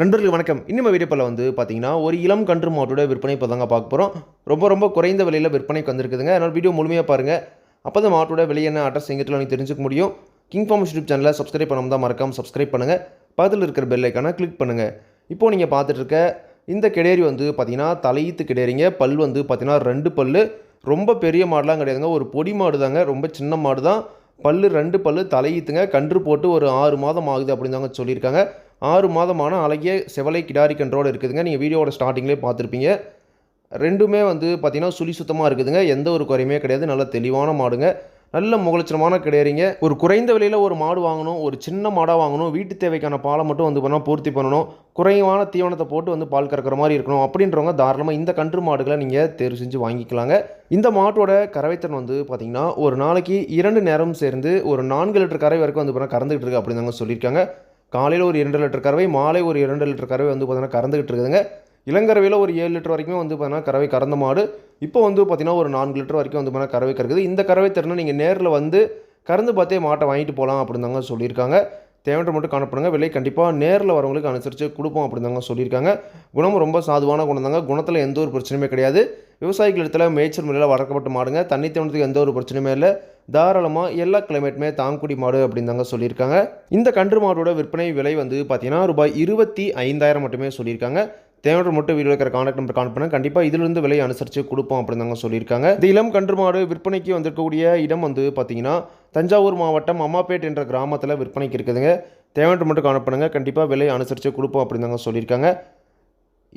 நண்பர்களுக்கு வணக்கம். இன்னும் வீடியோப்பில் வந்து பார்த்தீங்கன்னா ஒரு இளம் கன்று மாட்டோட விற்பனை இப்போ தாங்க பார்க்க போகிறோம் ரொம்ப ரொம்ப குறைந்த விலையில் விற்பனைக்கு வந்திருக்குதுங்க. அதனால் வீடியோ முழுமையாக பாருங்கள் அப்போ தான் மாட்டோட விலை என்ன அட்ரஸ் எங்கிட்ட நீங்கள் தெரிஞ்சுக்க முடியும். கிங் ஃபார்ம் யூடியூப் சேனலை சப்ஸ்கிரைப் பண்ணாமல் தான் மறக்காமல் சப்ஸ்கிரைப் பண்ணுங்கள் பக்கத்தில் இருக்கிற பெல் ஐக்கானை கிளிக் பண்ணுங்கள் இப்போது நீங்கள் பார்த்துட்டு இருக்க இந்த கிடேரி வந்து பார்த்தீங்கன்னா தலையீத்து கிடேரிங்க பல் வந்து பார்த்தீங்கன்னா ரெண்டு பல் ரொம்ப பெரிய மாடுலாம் கிடையாதுங்க. ஒரு பொடி மாடு தாங்க ரொம்ப சின்ன மாடு தான் பல்லு ரெண்டு பல்லு தலையீத்துங்க. கன்று போட்டு ஒரு ஆறு மாதம் ஆகுது அப்படின்னு தாங்க சொல்லியிருக்காங்க. ஆறு மாதமான அழகிய செவலை கிடாரி கன்றோடு இருக்குதுங்க. நீங்கள் வீடியோவோட ஸ்டார்டிங்லேயே பார்த்துருப்பீங்க. ரெண்டுமே வந்து பார்த்திங்கன்னா சுழி சுத்தமாக இருக்குதுங்க. எந்த ஒரு குறையுமே கிடையாது. நல்ல தெளிவான மாடுங்க. நல்ல முகலட்சணமான கிடையாதுங்க. ஒரு குறைந்த விலையில் ஒரு மாடு வாங்கணும் ஒரு சின்ன மாடாக வாங்கணும் வீட்டு தேவைக்கான பாலை மட்டும் வந்து பண்ணால் பூர்த்தி பண்ணணும் குறைவான தீவனத்தை போட்டு வந்து பால் கறக்கிற மாதிரி இருக்கணும் அப்படின்றவங்க தாராளமாக இந்த கன்று மாடுகளை நீங்கள் தேர்வு செஞ்சு வாங்கிக்கலாங்க. இந்த மாட்டோட கறவைத்திறன் வந்து பார்த்திங்கன்னா ஒரு நாளைக்கு இரண்டு நேரம் சேர்ந்து ஒரு நான்கு லிட்டர் கறவை வரைக்கும் வந்து பண்ணால் கறந்துகிட்டு இருக்கு அப்படின்னு தாங்க சொல்லியிருக்காங்க. காலையில் ஒரு இரண்டு லிட்டர் கறவை மாலை ஒரு இரண்டு லிட்டர் கறவை வந்து பார்த்தீங்கன்னா கறந்துக்கிட்டு இருக்குதுங்க. இளங்கறவையில் ஒரு ஏழு லிட்டர் வரைக்கும் வந்து பார்த்தீங்கன்னா கறவை கறந்த மாடு. இப்போ வந்து பார்த்திங்கன்னா ஒரு நான்கு லிட்டர் வரைக்கும் வந்து பார்த்தீங்கன்னா கறவை கறக்குது. இந்த கறவை திறனை நீங்கள் நேரில் வந்து கறந்து பார்த்தே மாட்டை வாங்கிட்டு போகலாம் அப்படின்னு தாங்க சொல்லியிருக்காங்க. தேவையற்ற மட்டும் காணப்படுங்க விலை கண்டிப்பாக நேரில் வரவங்களுக்கு அனுசரித்து கொடுப்போம் அப்படின்னு தாங்க சொல்லியிருக்காங்க. குணம் ரொம்ப சாதுவான குணம் தாங்க. குணத்தில் எந்த ஒரு பிரச்சனையுமே கிடையாது. விவசாயிகள் இடத்துல மேய்ச்சல் முறையில் வளர்க்கப்பட்ட மாடுங்க. தண்ணி தேவனத்துக்கு எந்த ஒரு பிரச்சனையுமே இல்லை. தாராளமாக எல்லா கிளைமேட்டுமே தாங்குடி மாடு அப்படின்னு தாங்க சொல்லியிருக்காங்க. இந்த கன்று மாடோட விற்பனை விலை வந்து பார்த்தீங்கன்னா ரூபாய் இருபத்தி ஐந்தாயிரம் மட்டுமே சொல்லியிருக்காங்க. தேவையான மட்டும் வீடியோ இருக்கிற கான்டாக்ட் நம்பர் கான் பண்ண கண்டிப்பாக இதிலிருந்து விலை அனுசரித்து கொடுப்போம் அப்படின்னு தாங்க சொல்லியிருக்காங்க. இந்த இளம் கன்று மாடு விற்பனைக்கு வந்திருக்கக்கூடிய இடம் வந்து பார்த்தீங்கன்னா தஞ்சாவூர் மாவட்டம் அம்மாப்பேட் என்ற கிராமத்தில் விற்பனைக்கு இருக்குதுங்க. தேவையான மட்டும் காணப்படுங்க கண்டிப்பாக விலை அனுசரித்து கொடுப்போம் அப்படின்னு தாங்க சொல்லியிருக்காங்க.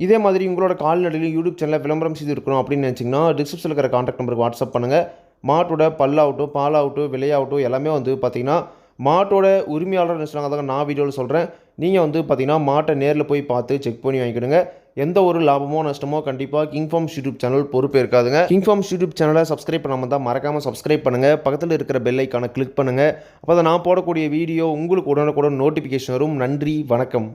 இதே மாதிரி உங்களோட கால்நடையிலும் யூடியூப் சேனலில் விளம்பரம் செய்து இருக்கணும் அப்படின்னு நினச்சிங்கன்னா டிஸ்கிரிப்ஷனில் இருக்கிற கான்டாக்ட் நம்பருக்கு வாட்ஸ்அப் பண்ணுங்கள் மாட்டோட பல்லாகட்டும் பாலாகட்டும் விலையாகட்டும் எல்லாமே வந்து பார்த்திங்கன்னா மாட்டோட உரிமையாளர் என்ன அதாங்க நான் வீடியோவில் சொல்கிறேன் நீங்கள் வந்து பார்த்திங்கன்னா மாட்டை நேரில் போய் பார்த்து செக் பண்ணி வாங்கிக்கிடுங்க. எந்த ஒரு லாபமோ நஷ்டமோ கண்டிப்பாக கிங் ஃபார்ம் யூடியூப் சேனல் பொறுப்பு இருக்காதுங்க. கிங் ஃபார்ம் யூடியூப் சேனலை சப்ஸ்கிரைப் பண்ணாமல் தான் மறக்காமல் சப்ஸ்கிரைப் பண்ணுங்கள் பக்கத்தில் இருக்கிற பெல் ஐக்கானை கிளிக் பண்ணுங்கள் அப்போ தான் நான் போடக்கூடிய வீடியோ உங்களுக்கு உடனுக்குடன் நோட்டிஃபிகேஷன் வரும். நன்றி வணக்கம்.